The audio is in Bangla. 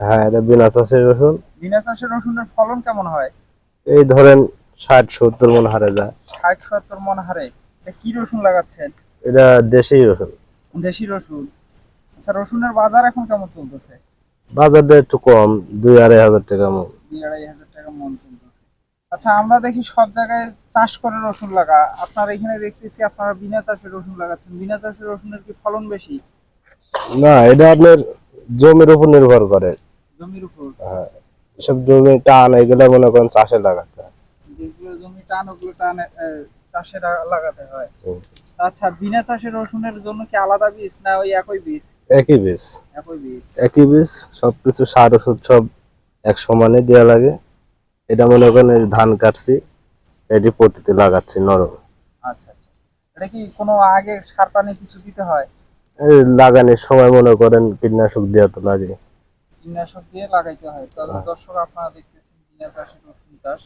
হ্যাঁ এটা বিনা চাষের রসুন। বিনা চাষের রসুনের ফলন কেমন হয়? এই ধরেন ষাট সত্তর মন হারে যায় ষাট সত্তর মন হারে। এটা কি রসুন লাগাচ্ছেন? এটা দেশি রসুন। দেশি রসুন। আচ্ছা রসুনের বাজার এখন কেমন চলতেছে? বাজারটা একটু কম দুই আড়াই হাজার টাকা মন। দুই আড়াই হাজার টাকা মন চলতেছে। আচ্ছা আমরা দেখি সব জায়গায় চাষ করে রসুন লাগা। আপনার এখানে দেখতেছি আপনারা বিনা চাষে রসুন লাগাচ্ছেন। বিনা চাষে রসুনের কি ফলন বেশি? না এটা আপনার জমির উপর নির্ভর করে। জমির উপর সব জমি টান এগুলো মনে করেন চাষে লাগাতে হয়। যেগুলো জমি টান ওগুলো টান চাষে লাগাতে হয়। আচ্ছা বিনা চাষে রসুনের জন্য কি আলাদা বীজ না ওই একই বীজ? একই বীজ। একই বীজ। একই বীজ সবকিছু সার ওষুধ সব এক সমানে দেওয়া লাগে। এটা মনে করেন ধান কাটছি এটি পতিতে লাগাচ্ছি নরম। আচ্ছা আচ্ছা। এটা কি কোনো আগে সার পানি কিছু দিতে হয়? লাগানোর সময় মনে করেন কীটনাশক দেওয়া তো লাগে। কীটনাশক দিয়ে লাগাইতে হয়। তাহলে দর্শক আপনারা দেখতেছেন বিনা চাষে রসুন চাষ।